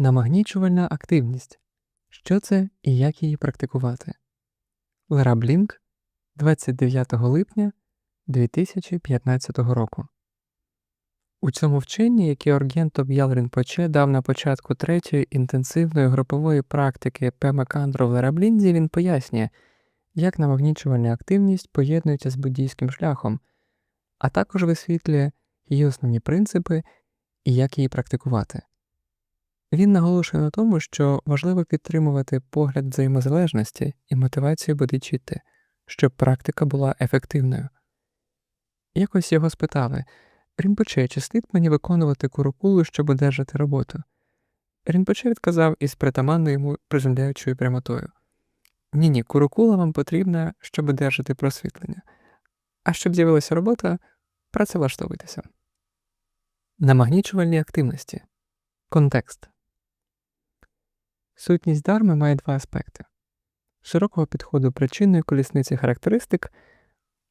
Намагнічувальна активність. Що це і як її практикувати? Лера Блінк, 29 липня 2015 року. У цьому вченні, яке Оргєнто Б'ялрін-Поче дав на початку третьої інтенсивної групової практики Пема Кандро в Лераблінзі, він пояснює, як намагнічувальна активність поєднується з буддійським шляхом, а також висвітлює її основні принципи і як її практикувати. Він наголошує на тому, що важливо підтримувати погляд взаємозалежності і мотивацію бодичіти, щоб практика була ефективною. Якось його спитали Рінпоче, чи слід мені виконувати курукулу, щоб одержати роботу? Рінпоче відказав із притаманною йому приземляючою прямотою Ні, ні, курукула вам потрібна, щоб одержати просвітлення, а щоб з'явилася робота, працевлаштовуйтеся. Намагнічувальні активності. Контекст. Сутність дарми має два аспекти широкого підходу причинної колісниці характеристик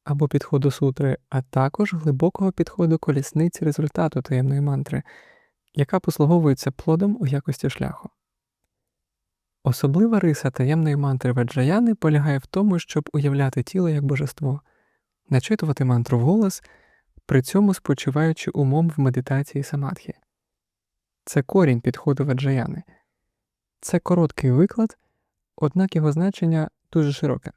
або підходу сутри, а також глибокого підходу колісниці результату таємної мантри, яка послуговується плодом у якості шляху. Особлива риса таємної мантри Ваджаяни полягає в тому, щоб уявляти тіло як божество, начитувати мантру вголос, при цьому спочиваючи умом в медитації самадхі. Це корінь підходу Ваджаяни. Це короткий виклад, однак його значення дуже широке.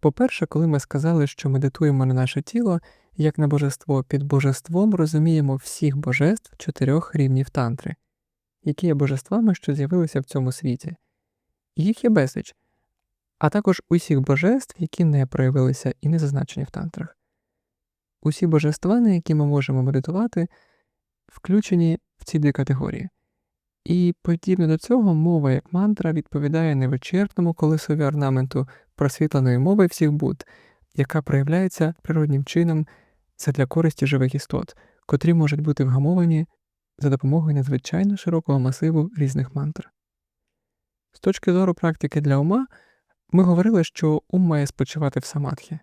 По-перше, коли ми сказали, що медитуємо на наше тіло як на божество, під божеством розуміємо всіх божеств чотирьох рівнів тантри, які є божествами, що з'явилися в цьому світі, їх є безліч, а також усіх божеств, які не проявилися і не зазначені в тантрах. Усі божества, на які ми можемо медитувати, включені в ці дві категорії. І подібно до цього мова як мантра відповідає невичерпному колесові орнаменту просвітленої мови всіх буд, яка проявляється природнім чином задля користі живих істот, котрі можуть бути вгамовані за допомогою надзвичайно широкого масиву різних мантр. З точки зору практики для ума, ми говорили, що ум має спочивати в самадхі.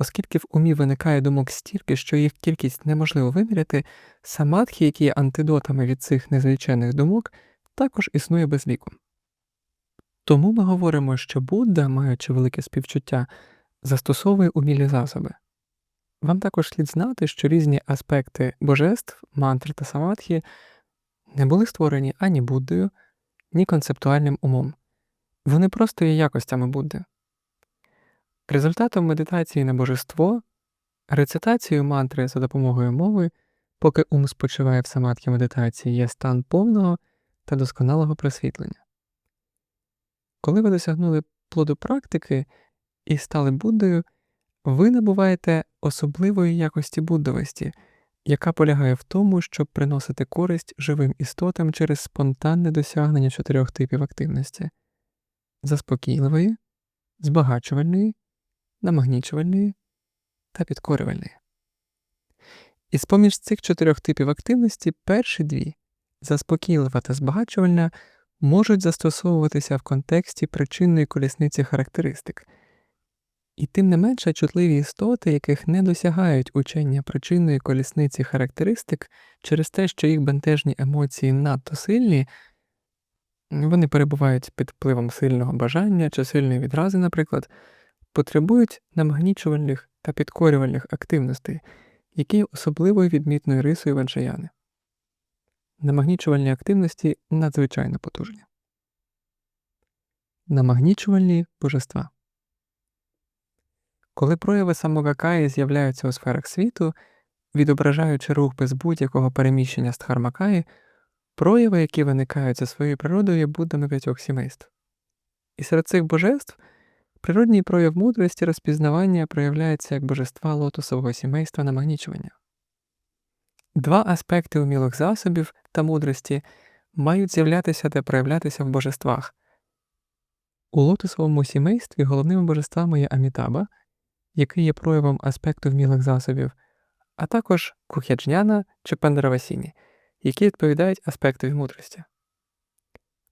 Оскільки в умі виникає думок стільки, що їх кількість неможливо виміряти, самадхі, які є антидотами від цих незвичайних думок, також існує без віку. Тому ми говоримо, що Будда, маючи велике співчуття, застосовує умілі засоби. Вам також слід знати, що різні аспекти божеств, мантри та самадхі не були створені ані Буддою, ні концептуальним умом, вони просто є якостями Будди. Результатом медитації на божество, рецитацією мантри за допомогою мови, поки ум спочиває в самадхі медитації, є стан повного та досконалого просвітлення. Коли ви досягнули плоду практики і стали Буддою, ви набуваєте особливої якості буддовості, яка полягає в тому, щоб приносити користь живим істотам через спонтанне досягнення чотирьох типів активності заспокійливої, збагачувальної намагнічувальної та підкорювальної. Із поміж цих чотирьох типів активності перші дві заспокійлива та збагачувальна можуть застосовуватися в контексті причинної колісниці характеристик, і тим не менше чутливі істоти, яких не досягають учення причинної колісниці характеристик через те, що їх бентежні емоції надто сильні, вони перебувають під впливом сильного бажання чи сильної відрази, наприклад потребують намагнічувальних та підкорювальних активностей, які є особливою відмітною рисою ваджаяни. Намагнічувальні активності надзвичайно потужні. Намагнічувальні божества. Коли прояви самогакаї з'являються у сферах світу, відображаючи рух без будь-якого переміщення з Дхармакаї, прояви, які виникають за своєю природою, є буддами п'ятьох сімейств. І серед цих божеств Природній прояв мудрості розпізнавання проявляється як божества лотосового сімейства намагнічування. Два аспекти умілих засобів та мудрості мають з'являтися та проявлятися в божествах. У лотосовому сімействі головними божествами є Амітаба, який є проявом аспекту вмілих засобів, а також Кухяджняна чи Пандаравасіні, які відповідають аспектові мудрості.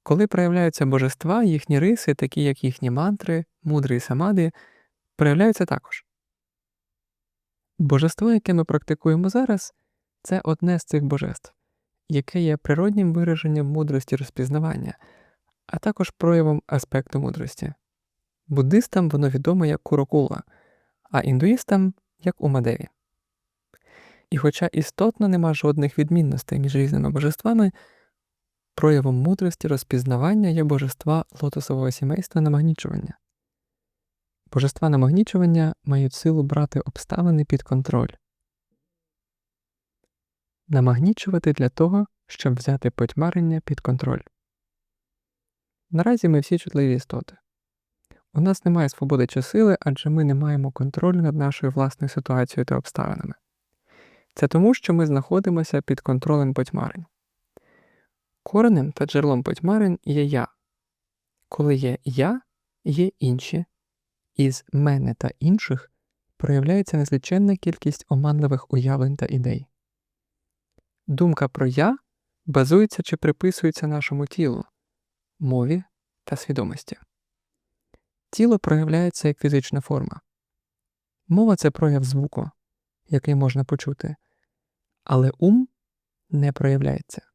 Коли проявляються божества, їхні риси, такі як їхні мантри, мудри і самади, проявляються також. Божество, яке ми практикуємо зараз, це одне з цих божеств, яке є природнім вираженням мудрості розпізнавання, а також проявом аспекту мудрості. Буддистам воно відомо як курокула, а індуїстам як умадеві. І хоча істотно нема жодних відмінностей між різними божествами, проявом мудрості розпізнавання є божества лотосового сімейства намагнічування. Божества намагнічування мають силу брати обставини під контроль, намагнічувати для того, щоб взяти потьмарення під контроль. Наразі ми всі чутливі істоти. У нас немає свободи чи сили, адже ми не маємо контролю над нашою власною ситуацією та обставинами. Це тому, що ми знаходимося під контролем потьмарень. Коренем та джерелом потьмарень є я. Коли є я, є інші. Із мене та інших проявляється незліченна кількість оманливих уявлень та ідей. Думка про я базується чи приписується нашому тілу, мові та свідомості. Тіло проявляється як фізична форма. Мова це прояв звуку, який можна почути, але ум не проявляється.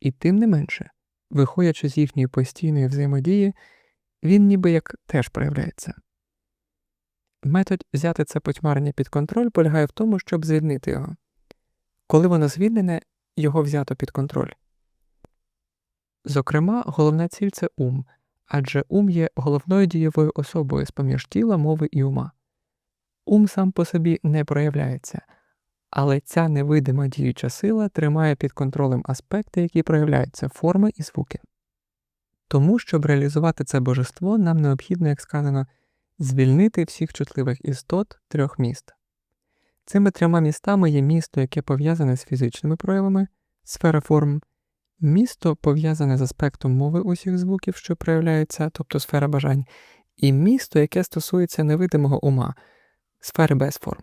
І тим не менше, виходячи з їхньої постійної взаємодії, він ніби як теж проявляється. Метод взяти це потьмарення під контроль полягає в тому, щоб звільнити його. Коли воно звільнене, його взято під контроль. Зокрема, головна ціль це ум, адже ум є головною дієвою особою з поміж тіла, мови і ума. Ум сам по собі не проявляється, але ця невидима діюча сила тримає під контролем аспекти, які проявляються форми і звуки. Тому, щоб реалізувати це божество, нам необхідно, як сказано, звільнити всіх чутливих істот трьох міст. Цими трьома містами є місто, яке пов'язане з фізичними проявами, сфера форм, місто пов'язане з аспектом мови усіх звуків, що проявляються, тобто сфера бажань, і місто, яке стосується невидимого ума, сфери без форм.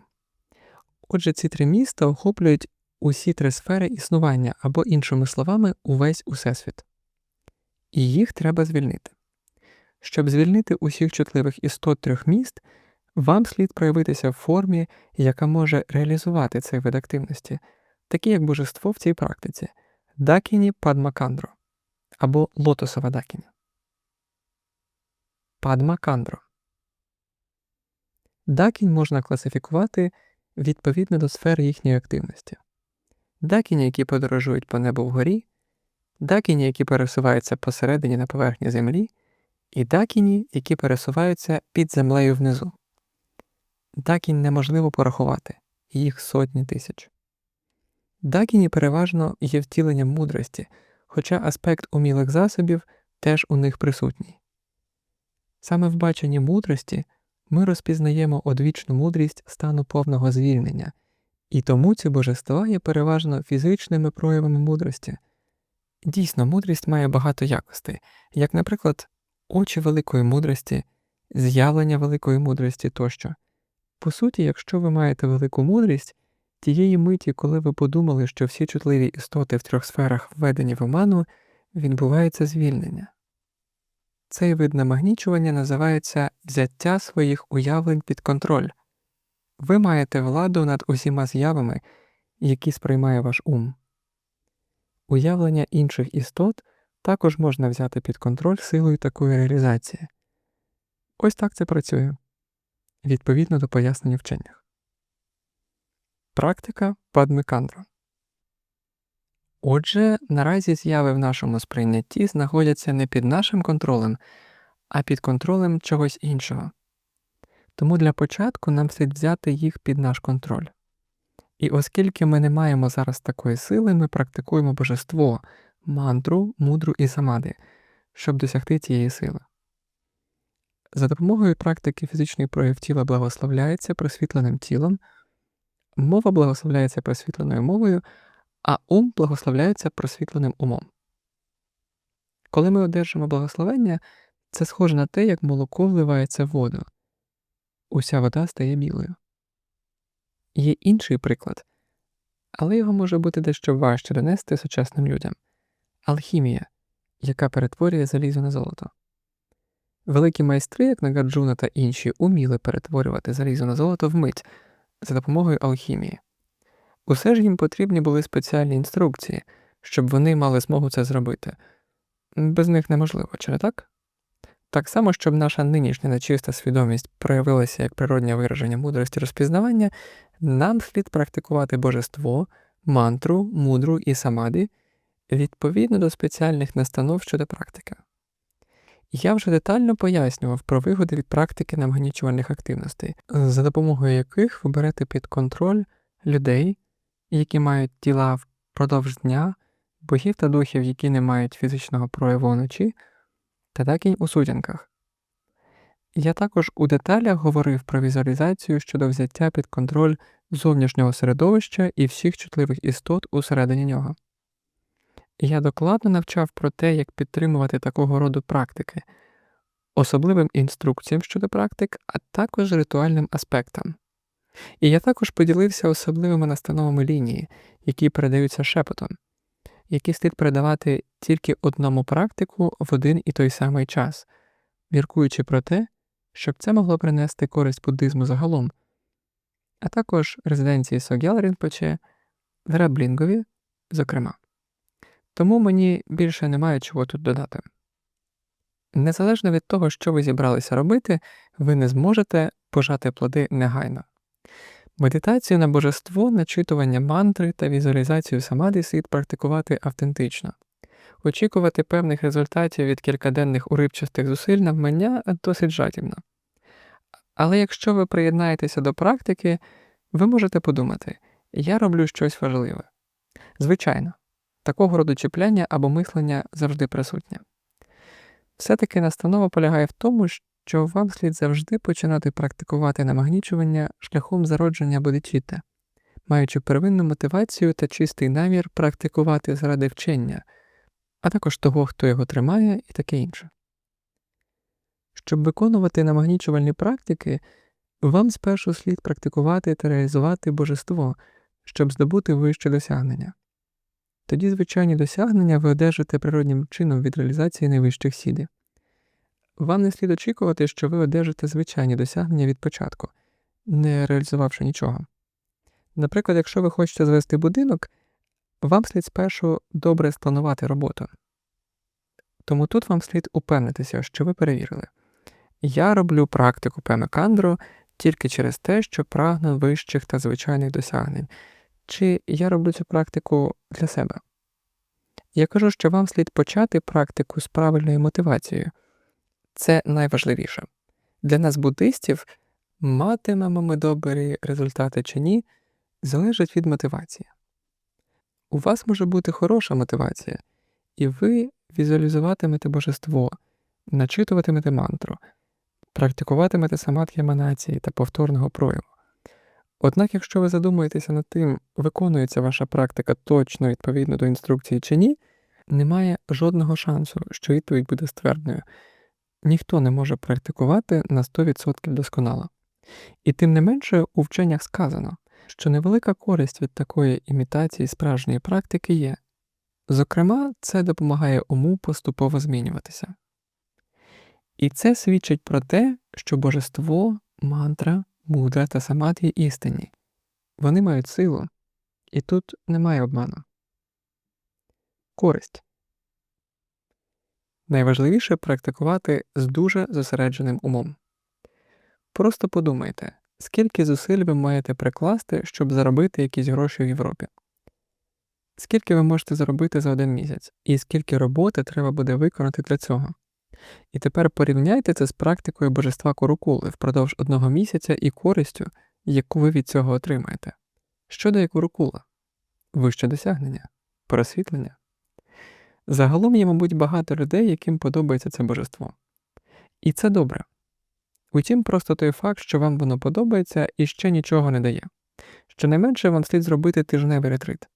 Отже, ці три міста охоплюють усі три сфери існування або, іншими словами, увесь усесвіт. І їх треба звільнити. Щоб звільнити усіх чутливих істот трьох міст, вам слід проявитися в формі, яка може реалізувати цей вид активності, такі як божество в цій практиці дакіні падмакандро або лотосова дакіні. Падмакандро. Дакінь можна класифікувати відповідно до сфери їхньої активності. Дакіні, які подорожують по небу вгорі, дакіні, які пересуваються посередині на поверхні землі, і дакіні, які пересуваються під землею внизу. Дакінь неможливо порахувати, їх сотні тисяч. Дакіні переважно є втіленням мудрості, хоча аспект умілих засобів теж у них присутній. Саме в баченні мудрості ми розпізнаємо одвічну мудрість стану повного звільнення, і тому ці божества є переважно фізичними проявами мудрості. Дійсно, мудрість має багато якостей, як, наприклад, очі великої мудрості, з'явлення великої мудрості тощо. По суті, якщо ви маєте велику мудрість, тієї миті, коли ви подумали, що всі чутливі істоти в трьох сферах введені в оману, відбувається звільнення. Цей вид намагнічування називається взяття своїх уявлень під контроль. Ви маєте владу над усіма з'явами, які сприймає ваш ум. Уявлення інших істот також можна взяти під контроль силою такої реалізації. Ось так це працює відповідно до пояснення вченнях. Практика Падмикандра Отже, наразі зяви в нашому сприйнятті знаходяться не під нашим контролем, а під контролем чогось іншого. Тому для початку нам слід взяти їх під наш контроль. І оскільки ми не маємо зараз такої сили, ми практикуємо божество, мантру, мудру і самади, щоб досягти цієї сили. За допомогою практики фізичний прояв тіла благословляється просвітленим тілом, мова благословляється просвітленою мовою а ум благословляється просвітленим умом. Коли ми одержимо благословення, це схоже на те, як молоко вливається в воду. Уся вода стає білою. Є інший приклад, але його може бути дещо важче донести сучасним людям алхімія, яка перетворює залізо на золото. Великі майстри, як Нагаджуна та інші, уміли перетворювати залізо на золото вмить за допомогою алхімії. Усе ж їм потрібні були спеціальні інструкції, щоб вони мали змогу це зробити. Без них неможливо, чи не так? Так само, щоб наша нинішня нечиста свідомість проявилася як природнє вираження мудрості розпізнавання, нам слід практикувати божество, мантру, мудру і самаді відповідно до спеціальних настанов щодо практики. Я вже детально пояснював про вигоди від практики намагнічувальних активностей, за допомогою яких ви берете під контроль людей, які мають тіла впродовж дня, богів та духів, які не мають фізичного прояву вночі, та так у сутінках. Я також у деталях говорив про візуалізацію щодо взяття під контроль зовнішнього середовища і всіх чутливих істот усередині нього. Я докладно навчав про те, як підтримувати такого роду практики, особливим інструкціям щодо практик, а також ритуальним аспектам. І я також поділився особливими настановами лінії, які передаються шепотом, які слід передавати тільки одному практику в один і той самий час, міркуючи про те, щоб це могло принести користь буддизму загалом, а також резиденції Согял Рінпоче, Вераблінгові, зокрема. Тому мені більше немає чого тут додати. Незалежно від того, що ви зібралися робити, ви не зможете пожати плоди негайно. Медитацію на божество, начитування мантри та візуалізацію самади слід практикувати автентично. Очікувати певних результатів від кількаденних уривчастих зусиль навмання досить жадібно. Але якщо ви приєднаєтеся до практики, ви можете подумати, я роблю щось важливе. Звичайно, такого роду чіпляння або мислення завжди присутнє. Все-таки настанова полягає в тому, що вам слід завжди починати практикувати намагнічування шляхом зародження бодичіта, маючи первинну мотивацію та чистий намір практикувати заради вчення, а також того, хто його тримає, і таке інше. Щоб виконувати намагнічувальні практики, вам спершу слід практикувати та реалізувати божество, щоб здобути вище досягнення. Тоді звичайні досягнення ви одержите природнім чином від реалізації найвищих сіди. Вам не слід очікувати, що ви одержите звичайні досягнення від початку, не реалізувавши нічого. Наприклад, якщо ви хочете звести будинок, вам слід спершу добре спланувати роботу. Тому тут вам слід упевнитися, що ви перевірили. Я роблю практику Пемекандро тільки через те, що прагну вищих та звичайних досягнень, чи я роблю цю практику для себе. Я кажу, що вам слід почати практику з правильною мотивацією. Це найважливіше. Для нас, буддистів, матимемо ми добрі результати чи ні, залежить від мотивації. У вас може бути хороша мотивація, і ви візуалізуватимете божество, начитуватимете мантру, практикуватимете самадхі еманації та повторного прояву. Однак, якщо ви задумуєтеся над тим, виконується ваша практика точно відповідно до інструкції чи ні, немає жодного шансу, що відповідь буде ствердною. Ніхто не може практикувати на 100% досконало. І тим не менше у вченнях сказано, що невелика користь від такої імітації справжньої практики є. Зокрема, це допомагає уму поступово змінюватися. І це свідчить про те, що божество, мантра, мудра та самадхі істинні. Вони мають силу, і тут немає обману. Користь найважливіше практикувати з дуже зосередженим умом. Просто подумайте, скільки зусиль ви маєте прикласти, щоб заробити якісь гроші в Європі. Скільки ви можете заробити за один місяць, і скільки роботи треба буде виконати для цього. І тепер порівняйте це з практикою божества Курукули впродовж одного місяця і користю, яку ви від цього отримаєте. Що дає Курукула? Вище досягнення, просвітлення. Загалом є, мабуть, багато людей, яким подобається це божество. І це добре. Утім, просто той факт, що вам воно подобається і ще нічого не дає. Щонайменше вам слід зробити тижневий ретрит.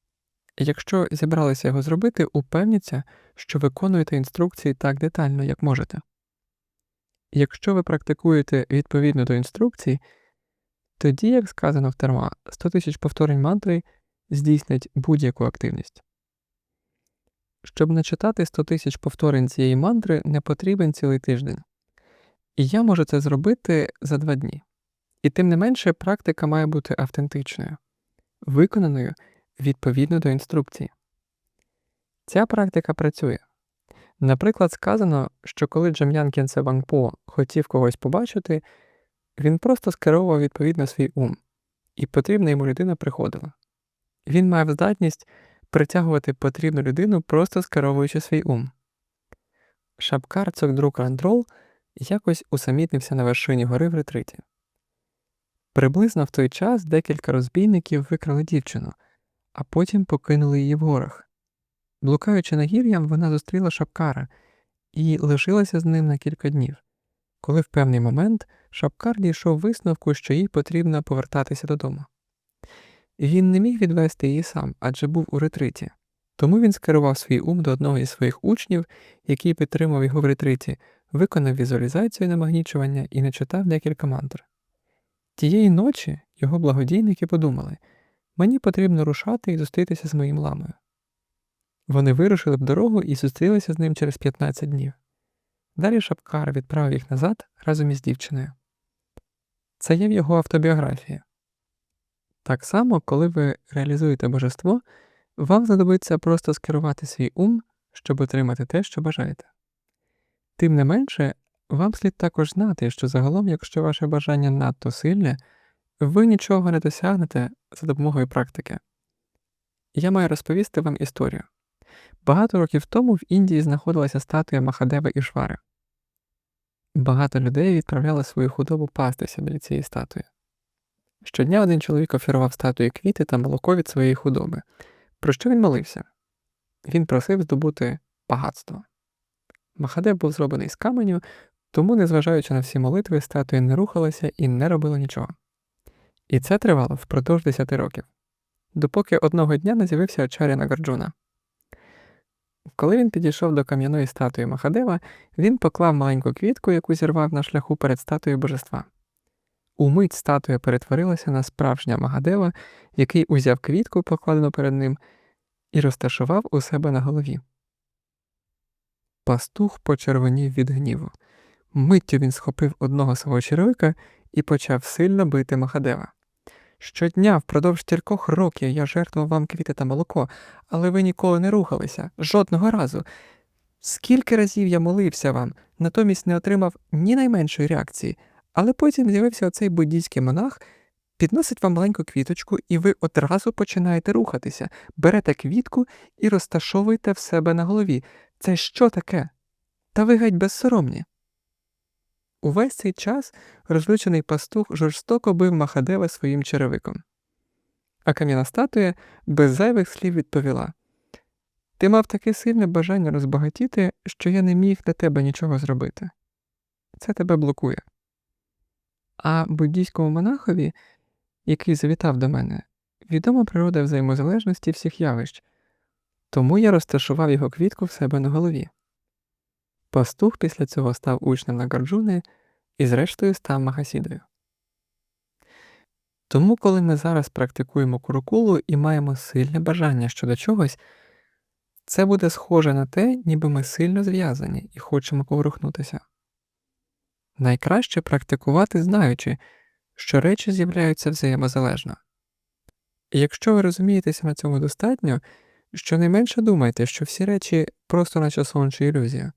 Якщо зібралися його зробити, упевніться, що виконуєте інструкції так детально, як можете. Якщо ви практикуєте відповідно до інструкцій, тоді, як сказано в терма, 100 тисяч повторень мантри здійснять будь-яку активність. Щоб начитати 100 тисяч повторень цієї мантри, не потрібен цілий тиждень. І я можу це зробити за два дні. І тим не менше практика має бути автентичною, виконаною відповідно до інструкції. Ця практика працює. Наприклад, сказано, що коли Джам'ян Кінце Вангпо хотів когось побачити, він просто скеровував відповідно свій ум, і потрібна йому людина приходила. Він мав здатність притягувати потрібну людину, просто скеровуючи свій ум. Шапкар Цокдрук Рандрол якось усамітнився на вершині гори в ретриті. Приблизно в той час декілька розбійників викрали дівчину, а потім покинули її в горах. Блукаючи нагір'ям, вона зустріла Шапкара і лишилася з ним на кілька днів. Коли в певний момент Шапкар дійшов висновку, що їй потрібно повертатися додому. Він не міг відвести її сам, адже був у ретриті. Тому він скерував свій ум до одного із своїх учнів, який підтримав його в ретриті, виконав візуалізацію намагнічування і начитав декілька мантр. Тієї ночі його благодійники подумали мені потрібно рушати і зустрітися з моїм ламою. Вони вирушили в дорогу і зустрілися з ним через 15 днів. Далі Шапкар відправив їх назад разом із дівчиною. Це є в його автобіографії. Так само, коли ви реалізуєте божество, вам знадобиться просто скерувати свій ум, щоб отримати те, що бажаєте. Тим не менше, вам слід також знати, що загалом, якщо ваше бажання надто сильне, ви нічого не досягнете за допомогою практики. Я маю розповісти вам історію. Багато років тому в Індії знаходилася статуя Махадева Ішвари. Багато людей відправляли свою худобу пастися біля цієї статуї. Щодня один чоловік оферував статуї квіти та молоко від своєї худоби. Про що він молився? Він просив здобути багатство. Махадев був зроблений з каменю, тому, незважаючи на всі молитви, статуя не рухалася і не робила нічого. І це тривало впродовж 10 років, допоки одного дня не з'явився Ачаря Нагарджуна. Коли він підійшов до кам'яної статуї Махадева, він поклав маленьку квітку, яку зірвав на шляху перед статуєю божества. Умить статуя перетворилася на справжнього Магадева, який узяв квітку, покладену перед ним, і розташував у себе на голові. Пастух почервонів від гніву. Миттю він схопив одного свого червика і почав сильно бити Махадева. Щодня впродовж кількох років я жертвував вам квіти та молоко, але ви ніколи не рухалися, жодного разу. Скільки разів я молився вам, натомість не отримав ні найменшої реакції, але потім з'явився оцей буддійський монах, підносить вам маленьку квіточку, і ви одразу починаєте рухатися, берете квітку і розташовуєте в себе на голові. Це що таке? Та ви геть безсоромні. Увесь цей час розлючений пастух жорстоко бив Махадева своїм черевиком. А кам'яна статуя без зайвих слів відповіла Ти мав таке сильне бажання розбагатіти, що я не міг для тебе нічого зробити. Це тебе блокує. А буддійському монахові, який завітав до мене, відома природа взаємозалежності всіх явищ, тому я розташував його квітку в себе на голові. Пастух після цього став учнем Нагарджуни і, зрештою, став Махасідою. Тому, коли ми зараз практикуємо курукулу і маємо сильне бажання щодо чогось, це буде схоже на те, ніби ми сильно зв'язані і хочемо поворухнутися. Найкраще практикувати, знаючи, що речі з'являються взаємозалежно. І якщо ви розумієтеся на цьому достатньо, щонайменше думайте, що всі речі просто наче сон чи ілюзія.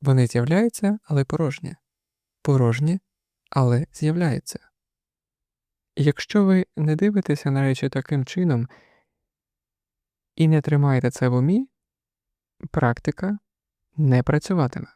Вони з'являються, але порожні, порожні, але з'являються. І якщо ви не дивитеся на речі таким чином і не тримаєте це в умі, практика не працюватиме.